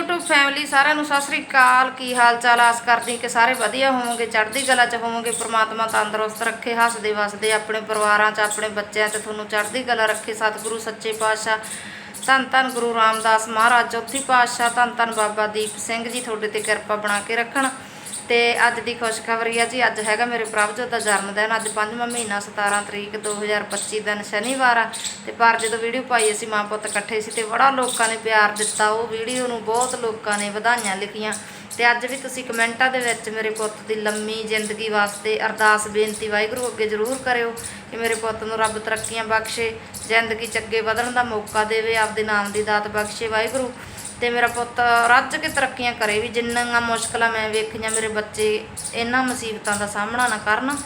YouTube family ਸਾਰਿਆਂ ਨੂੰ ਸਤਿ ਸ੍ਰੀ ਅਕਾਲ। ਕੀ ਹਾਲ ਚਾਲ ਆਸ ਕਰਦੀ ਕਿ ਸਾਰੇ ਵਧੀਆ ਹੋਵੋਗੇ, ਚੜ੍ਹਦੀ ਕਲਾ 'ਚ ਹੋਵੋਗੇ, ਪ੍ਰਮਾਤਮਾ ਤੰਦਰੁਸਤ ਰੱਖੇ, ਹੱਸਦੇ ਵਸਦੇ ਆਪਣੇ ਪਰਿਵਾਰਾਂ 'ਚ, ਆਪਣੇ ਬੱਚਿਆਂ 'ਚ, ਤੁਹਾਨੂੰ ਚੜ੍ਹਦੀ ਕਲਾ ਰੱਖੇ, ਸਤਿਗੁਰੂ, ਸੱਚੇ ਪਾਤਸ਼ਾਹ, ਧੰਨ ਧੰਨ ਗੁਰੂ ਰਾਮਦਾਸ ਮਹਾਰਾਜ, ਚੌਥੀ ਪਾਤਸ਼ਾਹ, ਧੰਨ ਧੰਨ ਬਾਬਾ ਦੀਪ ਸਿੰਘ ਜੀ, ਤੁਹਾਡੇ ਤੇ ਕਿਰਪਾ ਬਣਾ ਕੇ ਰੱਖਣ। ਤੇ ਅੱਜ ਦੀ ਖੁਸ਼ਖਬਰੀ ਆ ਜੀ। ਅੱਜ ਹੈਗਾ ਮੇਰੇ ਪ੍ਰਭਜੋਤ ਦਾ ਜਨਮ ਦਿਨ। ਅੱਜ 5ਵਾਂ ਮਹੀਨਾ 17 ਤਰੀਕ 2025 ਦਿਨ ਸ਼ਨੀਵਾਰ ਆ। ਤੇ ਪਰ ਜਦੋਂ ਵੀਡੀਓ ਪਾਈ ਅਸੀਂ ਮਾਂ ਪੁੱਤ ਇਕੱਠੇ ਸੀ ਤੇ ਬੜਾ ਲੋਕਾਂ ਨੇ ਪਿਆਰ ਦਿੱਤਾ। ਉਹ ਵੀਡੀਓ ਨੂੰ ਬਹੁਤ ਲੋਕਾਂ ਨੇ ਵਧਾਈਆਂ ਲਿਖੀਆਂ। ਤੇ ਅੱਜ ਵੀ ਤੁਸੀਂ ਕਮੈਂਟਾਂ ਦੇ ਵਿੱਚ ਮੇਰੇ ਪੁੱਤ ਦੀ ਲੰਮੀ ਜ਼ਿੰਦਗੀ ਵਾਸਤੇ ਅਰਦਾਸ, ਬੇਨਤੀ ਵਾਹਿਗੁਰੂ ਅੱਗੇ ਜ਼ਰੂਰ ਕਰਿਓ ਕਿ ਮੇਰੇ ਪੁੱਤ ਨੂੰ ਰੱਬ ਤਰੱਕੀਆਂ ਬਖਸ਼ੇ, ਜ਼ਿੰਦਗੀ 'ਚ ਅੱਗੇ ਵਧਣ ਦਾ ਮੌਕਾ ਦੇਵੇ, ਆਪਦੇ ਨਾਮ ਦੀ ਦਾਤ ਬਖਸ਼ੇ ਵਾਹਿਗੁਰੂ। ਤੇ ਮੇਰਾ ਪੁੱਤ ਰੱਜ ਕੇ ਤਰੱਕੀਆਂ ਕਰੇ ਵੀ ਜਿੰਨੀਆਂ ਮੁਸ਼ਕਲਾਂ ਮੈਂ ਵੇਖੀਆਂ ਮੇਰੇ ਬੱਚੇ ਇਹਨਾਂ ਮੁਸੀਬਤਾਂ ਦਾ ਸਾਹਮਣਾ ਨਾ ਕਰਨ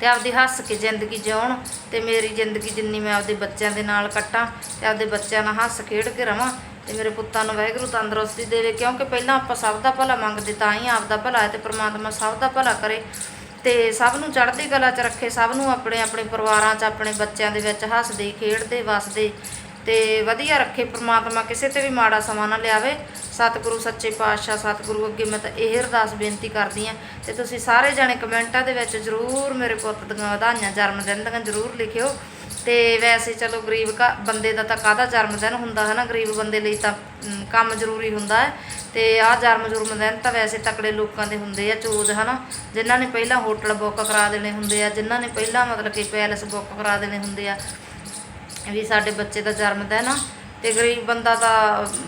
ਤੇ ਆਪਦੀ ਹੱਸ ਕੇ ਜ਼ਿੰਦਗੀ ਜਿਉਣ ਤੇ ਮੇਰੀ ਜ਼ਿੰਦਗੀ ਜਿੰਨੀ ਮੈਂ ਆਪਦੇ ਬੱਚਿਆਂ ਦੇ ਨਾਲ ਕੱਟਾਂ ਤੇ ਆਪਦੇ ਬੱਚਿਆਂ ਨਾਲ ਹੱਸ ਖੇਡ ਕੇ ਰਵਾਂ ਤੇ ਮੇਰੇ ਪੁੱਤਾਂ ਨੂੰ ਵਾਹਿਗੁਰੂ ਤੰਦਰੁਸਤੀ ਦੇਵੇ ਕਿਉਂਕਿ ਪਹਿਲਾਂ ਆਪਾਂ ਸਭ ਦਾ ਭਲਾ ਮੰਗਦੇ ਤਾਂ ਹੀ ਆਪਦਾ ਭਲਾ ਹੈ ਤੇ ਪ੍ਰਮਾਤਮਾ ਸਭ ਦਾ ਭਲਾ ਕਰੇ ਤੇ ਸਭ ਨੂੰ ਚੜ੍ਹਦੀ ਕਲਾ 'ਚ ਰੱਖੇ, ਸਭ ਨੂੰ ਆਪਣੇ ਆਪਣੇ ਪਰਿਵਾਰਾਂ 'ਚ, ਆਪਣੇ ਬੱਚਿਆਂ ਦੇ ਵਿੱਚ ਹੱਸਦੇ, ਖੇਡਦੇ, ਵਸਦੇ ਤੇ ਵਧੀਆ ਰੱਖੇ ਪ੍ਰਮਾਤਮਾ ਕਿਸੇ ਤੇ ਵੀ ਮਾੜਾ ਸਮਾਂ ਨਾ ਲਿਆਵੇ। ਸਤਿਗੁਰੂ, ਸੱਚੇ ਪਾਤਸ਼ਾਹ, ਸਤਿਗੁਰੂ ਅੱਗੇ ਮੈਂ ਤਾਂ ਇਹ ਅਰਦਾਸ ਬੇਨਤੀ ਕਰਦੀ ਆ ਤੇ ਤੁਸੀਂ ਸਾਰੇ ਜਾਣੇ ਕਮੈਂਟਾਂ ਦੇ ਵਿੱਚ ਜ਼ਰੂਰ ਮੇਰੇ ਪੁੱਤ ਦੀਆਂ ਵਧਾਈਆਂ, ਜਨਮ ਦਿਨ ਦੀਆਂ ਜ਼ਰੂਰ ਲਿਖਿਓ। ਤੇ ਵੈਸੇ ਚਲੋ ਗਰੀਬ ਘ- ਬੰਦੇ ਦਾ ਤਾਂ ਕਾਹਦਾ ਜਨਮ ਦਿਨ ਹੁੰਦਾ ਹੈ ਨਾ? ਗਰੀਬ ਬੰਦੇ ਲਈ ਤਾਂ ਕੰਮ ਜ਼ਰੂਰੀ ਹੁੰਦਾ ਹੈ। ਤੇ ਆਹ ਜਨਮ ਜੁਰਮ ਦਿਨ ਤਾਂ ਵੈਸੇ ਤਕੜੇ ਲੋਕਾਂ ਦੇ ਹੁੰਦੇ ਆ, ਚੋਜ ਹਨਾ ਜਿਨ੍ਹਾਂ ਨੇ ਪਹਿਲਾਂ ਹੋਟਲ ਬੁੱਕ ਕਰਾ ਦੇਣੇ ਹੁੰਦੇ ਆ, ਜਿਨ੍ਹਾਂ ਨੇ ਪਹਿਲਾਂ ਮਤਲਬ ਕਿ ਪੈਲਸ ਬੁੱਕ ਕਰਾ ਦੇਣੇ ਹੁੰਦੇ ਆ। ਵੀ ਸਾਡੇ ਬੱਚੇ ਦਾ ਜਨਮ ਦਿਨ ਆ ਤੇ ਗਰੀਬ ਬੰਦਾ ਤਾਂ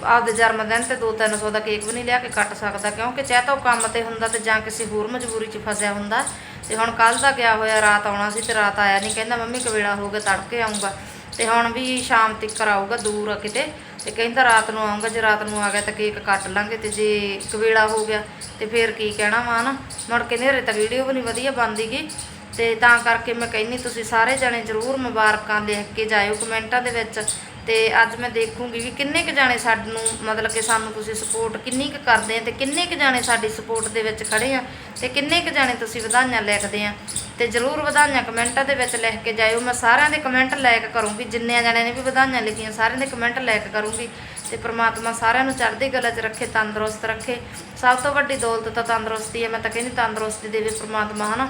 ਆਪਦੇ ਜਨਮ ਦਿਨ ਤੇ 2-300 ਦਾ ਕੇਕ ਵੀ ਨਹੀਂ ਲਿਆ ਕੇ ਕੱਟ ਸਕਦਾ ਕਿਉਂਕਿ ਚਾਹੇ ਤਾਂ ਉਹ ਕੰਮ ਤੇ ਹੁੰਦਾ ਤੇ ਜਾਂ ਕਿਸੇ ਹੋਰ ਮਜਬੂਰੀ 'ਚ ਫਸਿਆ ਹੁੰਦਾ। ਤੇ ਹੁਣ ਕੱਲ ਦਾ ਗਿਆ ਹੋਇਆ, ਰਾਤ ਆਉਣਾ ਸੀ ਤੇ ਰਾਤ ਆਇਆ ਨਹੀਂ ਕਹਿੰਦਾ ਮੰਮੀ ਕਵੇਲਾ ਹੋ ਗਿਆ, ਤੜਕੇ ਆਉਂਗਾ ਤੇ ਹੁਣ ਵੀ ਸ਼ਾਮ ਤੱਕ ਆਊਗਾ, ਦੂਰ ਆ ਕਿਤੇ। ਤੇ ਕਹਿੰਦਾ ਰਾਤ ਨੂੰ ਆਉਂਗਾ ਜੇ ਰਾਤ ਨੂੰ ਆ ਗਿਆ ਤਾਂ ਕੇਕ ਕੱਟ ਲਾਂਗੇ ਤੇ ਜੇ ਕਵੇਲਾ ਹੋ ਗਿਆ ਤੇ ਫੇਰ ਕੀ ਕਹਿਣਾ ਵਾ ਨਾ ਮੁੜ ਕੇ ਨੇਰੇ ਤਾਂ ਵੀਡੀਓ ਵੀ ਨਹੀਂ ਵਧੀਆ ਬਣਦੀ ਗੀ। ਤੇ ਤਾਂ ਕਰਕੇ ਮੈਂ ਕਹਿੰਨੀ ਤੁਸੀਂ ਸਾਰੇ ਜਣੇ ਜ਼ਰੂਰ ਮੁਬਾਰਕਾਂ ਲਿਖ ਕੇ ਜਾਇਓ ਕਮੈਂਟਾਂ ਦੇ ਵਿੱਚ। ਤੇ ਅੱਜ ਮੈਂ ਦੇਖੂੰਗੀ ਵੀ ਕਿੰਨੇ ਕੁ ਜਾਣੇ ਸਾਨੂੰ, ਮਤਲਬ ਕਿ ਸਾਨੂੰ ਤੁਸੀਂ ਸਪੋਰਟ ਕਿੰਨੀ ਕੁ ਕਰਦੇ ਆ ਤੇ ਕਿੰਨੇ ਕੁ ਜਾਣੇ ਸਾਡੀ ਸਪੋਰਟ ਦੇ ਵਿੱਚ ਖੜੇ ਆ ਤੇ ਕਿੰਨੇ ਕੁ ਜਾਣੇ ਤੁਸੀਂ ਵਧਾਈਆਂ ਲਿਖਦੇ ਆ। ਤੇ ਜ਼ਰੂਰ ਵਧਾਈਆਂ ਕਮੈਂਟਾਂ ਦੇ ਵਿੱਚ ਲਿਖ ਕੇ ਜਾਇਓ। ਮੈਂ ਸਾਰਿਆਂ ਦੇ ਕਮੈਂਟ ਲਾਇਕ ਕਰੂੰਗੀ ਜਿੰਨੇ ਜਾਣੇ ਨੇ ਵੀ ਵਧਾਈਆਂ ਲਿਖੀਆਂ, ਸਾਰਿਆਂ ਦੇ ਕਮੈਂਟ ਲਾਇਕ ਕਰੂੰਗੀ। ਤੇ ਪ੍ਰਮਾਤਮਾ ਸਾਰਿਆਂ ਨੂੰ ਚੜ੍ਹਦੀ ਕਲਾ 'ਚ ਰੱਖੇ, ਤੰਦਰੁਸਤ ਰੱਖੇ। ਸਭ ਤੋਂ ਵੱਡੀ ਦੌਲਤ ਤਾਂ ਤੰਦਰੁਸਤੀ ਹੈ ਮੈਂ ਤਾਂ ਕਹਿੰਦੀ ਤੰਦਰੁਸਤੀ ਦੇਵੇ ਪ੍ਰਮਾਤਮਾ, ਹਨਾ?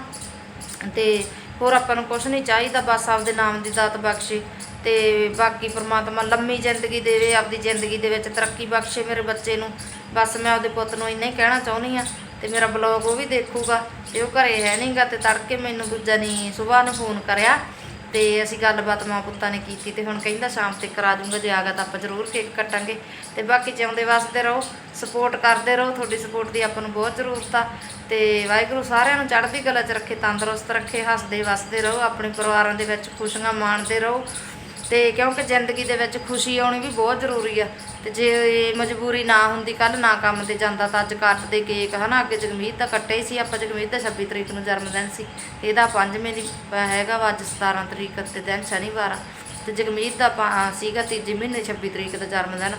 ਤੇ ਹੋਰ ਆਪਾਂ ਨੂੰ ਕੁਝ ਨਹੀਂ ਚਾਹੀਦਾ, ਬਸ ਆਪਦੇ ਨਾਮ ਦੀ ਦਾਤ ਬਖਸ਼ੇ ਤੇ ਬਾਕੀ ਪ੍ਰਮਾਤਮਾ ਲੰਮੀ ਜ਼ਿੰਦਗੀ ਦੇਵੇ, ਆਪਦੀ ਜ਼ਿੰਦਗੀ ਦੇ ਵਿੱਚ ਤਰੱਕੀ ਬਖਸ਼ੇ ਮੇਰੇ ਬੱਚੇ ਨੂੰ। ਬਸ ਮੈਂ ਆਪਦੇ ਪੁੱਤ ਨੂੰ ਇੰਨਾ ਹੀ ਕਹਿਣਾ ਚਾਹੁੰਦੀ ਆ ਤੇ ਮੇਰਾ ਬਲੌਗ ਉਹ ਵੀ ਦੇਖੂਗਾ ਤੇ ਉਹ ਘਰੇ ਹੈ ਨਹੀਂਗਾ ਤੇ ਤੜਕੇ ਮੈਨੂੰ ਦੂਜਾ ਨਹੀਂ ਸਵੇਰ ਨੂੰ ਫੋਨ ਕਰਿਆ। ਤੇ ਅਸੀਂ ਗੱਲਬਾਤ ਮਾਂ ਪੁੱਤਾਂ ਨੇ ਕੀਤੀ ਤੇ ਹੁਣ ਕਹਿੰਦਾ ਸ਼ਾਮ ਤੱਕ ਕਰਾ ਦੂੰਗਾ, ਜੇ ਆ ਗਿਆ ਤਾਂ ਆਪਾਂ ਜ਼ਰੂਰ ਕੇਕ ਕੱਟਾਂਗੇ। ਤੇ ਬਾਕੀ ਜਿਉਂਦੇ ਵਾਸਤੇ ਰਹੋ ਸਪੋਰਟ ਕਰਦੇ ਰਹੋ, ਤੁਹਾਡੀ ਸਪੋਰਟ ਦੀ ਆਪਾਂ ਨੂੰ ਬਹੁਤ ਜ਼ਰੂਰਤ ਆ। ਤੇ ਵਾਹਿਗੁਰੂ ਸਾਰਿਆਂ ਨੂੰ ਚੜ੍ਹਦੀ ਕਲਾ 'ਚ ਰੱਖੇ, ਤੰਦਰੁਸਤ ਰੱਖੇ, ਹੱਸਦੇ ਵਸਦੇ ਰਹੋ, ਆਪਣੇ ਪਰਿਵਾਰਾਂ ਦੇ ਵਿੱਚ ਖੁਸ਼ੀਆਂ ਮਾਣਦੇ ਰਹੋ। ਤੇ ਕਿਉਂਕਿ ਜ਼ਿੰਦਗੀ ਦੇ ਵਿੱਚ ਖੁਸ਼ੀ ਆਉਣੀ ਵੀ ਬਹੁਤ ਜ਼ਰੂਰੀ ਆ। ਤੇ ਜੇ ਮਜਬੂਰੀ ਨਾ ਹੁੰਦੀ ਕੱਲ ਨਾ ਕੰਮ ਤੇ ਜਾਂਦਾ ਤਾਂ ਅੱਜ ਕੱਟਦੇ ਕੇਕ, ਹਨਾ? ਅੱਗੇ ਜਗਮੀਤ ਦਾ ਕੱਟੇ ਸੀ, ਆਪਾਂ ਜਗਮੀਤ ਦਾ 26 ਤਰੀਕ ਨੂੰ ਜਨਮ ਦਿਨ ਸੀ। ਤੇ ਇਹਦਾ ਪੰਜਵੇਂ ਦੀ ਹੈਗਾ ਵਾ ਅੱਜ 17 ਤਰੀਕ ਤੇ ਦਿਨ ਸ਼ਨੀਵਾਰ ਆ। ਤੇ ਜਗਮੀਤ ਦਾ ਪਾ- ਸੀਗਾ ਤੀਜੇ ਮਹੀਨੇ 26 ਤਰੀਕ ਦਾ ਜਨਮ ਦਿਨ।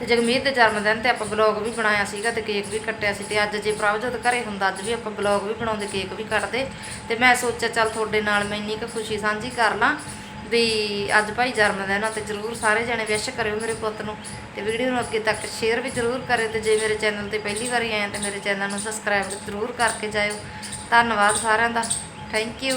ਤੇ ਜਗਮੀਤ ਦੇ ਜਨਮ ਦਿਨ ਤੇ ਆਪਾਂ ਬਲੌਗ ਵੀ ਬਣਾਇਆ ਸੀਗਾ ਤੇ ਕੇਕ ਵੀ ਕੱਟਿਆ ਸੀ। ਤੇ ਅੱਜ ਜੇ ਪ੍ਰਭਜੋਤ ਘਰੇ ਹੁੰਦਾ, ਅੱਜ ਵੀ ਆਪਾਂ ਬਲੌਗ ਵੀ ਬਣਾਉਂਦੇ, ਕੇਕ ਵੀ ਕੱਟਦੇ। ਤੇ ਮੈਂ ਸੋਚਿਆ ਚੱਲ ਤੁਹਾਡੇ ਨਾਲ ਮੈਂ ਇੰਨੀ ਕੁ ਖੁਸ਼ੀ ਸਾਂਝੀ ਕਰ ਲਾਂ। ਵੀ ਅੱਜ ਭਾਈ ਜਨਮ ਦਿਨ ਆ ਤੇ ਜਰੂਰ ਸਾਰੇ ਜਣੇ ਵਿਸ਼ ਕਰਿਓ ਮੇਰੇ ਪੁੱਤ ਨੂੰ ਤੇ ਵੀਡੀਓ ਨੂੰ ਅੱਗੇ ਤੱਕ ਸ਼ੇਅਰ ਵੀ ਜਰੂਰ ਕਰਿਓ ਤੇ ਜੇ ਮੇਰੇ ਚੈਨਲ ਤੇ ਪਹਿਲੀ ਵਾਰੀ ਆਏ ਤਾਂ ਮੇਰੇ ਚੈਨਲ ਨੂੰ ਸਬਸਕ੍ਰਾਈਬ ਜਰੂਰ ਕਰਕੇ ਜਾਇਓ। ਧੰਨਵਾਦ ਸਾਰਿਆਂ ਦਾ। Thank you